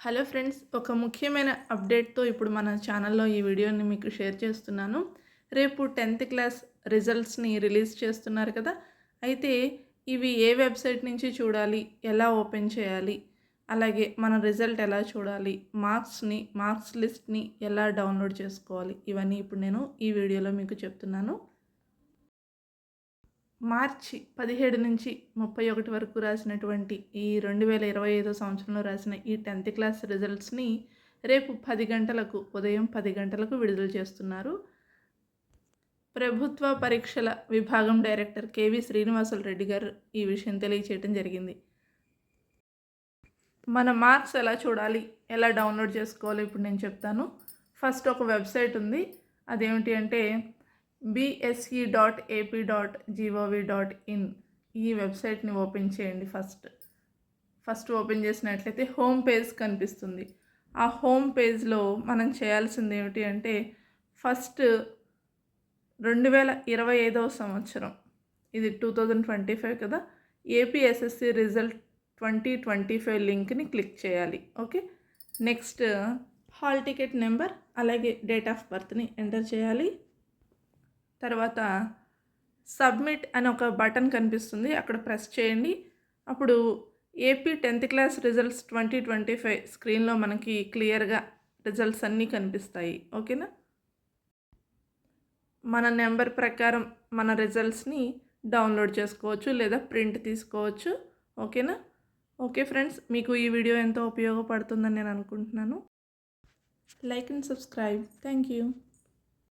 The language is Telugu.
హలో ఫ్రెండ్స్ ఒక ముఖ్యమైన అప్డేట్తో ఇప్పుడు మన ఛానల్లో ఈ వీడియోని మీకు షేర్ చేస్తున్నాను. రేపు టెన్త్ క్లాస్ రిజల్ట్స్ని రిలీజ్ చేస్తున్నారు కదా అయితే ఇవి ఏ వెబ్సైట్ నుంచి చూడాలి ఎలా ఓపెన్ చేయాలి అలాగే మన రిజల్ట్ ఎలా చూడాలి మార్క్స్ని మార్క్స్ లిస్ట్ని ఎలా డౌన్లోడ్ చేసుకోవాలి ఇవన్నీ ఇప్పుడు నేను ఈ వీడియోలో మీకు చెప్తున్నాను. మార్చి పదిహేడు నుంచి ముప్పై ఒకటి వరకు రాసినటువంటి ఈ రెండు వేల ఇరవై ఐదో సంవత్సరంలో రాసిన ఈ టెన్త్ క్లాస్ రిజల్ట్స్ని రేపు పది గంటలకు ఉదయం పది గంటలకు విడుదల చేస్తున్నారు. ప్రభుత్వ పరీక్షల విభాగం డైరెక్టర్ కేవి శ్రీనివాసులు రెడ్డి గారు ఈ విషయం తెలియచేయడం జరిగింది. మన మార్క్స్ ఎలా చూడాలి? ఎలా డౌన్లోడ్ చేసుకోవాలో? ఇప్పుడు నేను చెప్తాను. ఫస్ట్ ఒక వెబ్సైట్ ఉంది. అదేమిటి అంటే BSE dot AP dot gov dot in ఈ వెబ్సైట్ని ఓపెన్ చేయండి ఫస్ట్ ఫస్ట్ ఓపెన్ చేసినట్లయితే హోమ్ పేజ్ కనిపిస్తుంది. ఆ హోమ్ పేజ్లో మనం చేయాల్సింది ఏమిటి అంటే ఫస్ట్ రెండు వేల ఇరవై ఐదవ సంవత్సరం. ఇది టూ థౌజండ్ ట్వంటీ ఫైవ్ కదా APSSC result twenty twenty five లింక్ని క్లిక్ చేయాలి. Okay next hall ticket number అలాగే డేట్ ఆఫ్ బర్త్ని ఎంటర్ చేయాలి. తర్వాత సబ్మిట్ అని ఒక బటన్ కనిపిస్తుంది. అక్కడ ప్రెస్ చేయండి. అప్పుడు AP tenth class results twenty twenty five స్క్రీన్లో మనకి క్లియర్గా రిజల్ట్స్ అన్నీ కనిపిస్తాయి. ఓకేనా? మన నెంబర్ ప్రకారం మన రిజల్ట్స్ని డౌన్లోడ్ చేసుకోవచ్చు లేదా ప్రింట్ తీసుకోవచ్చు. ఓకేనా? ఓకే ఫ్రెండ్స్ మీకు ఈ వీడియో ఎంతో ఉపయోగపడుతుందని నేను అనుకుంటున్నాను. Like and subscribe. Thank you.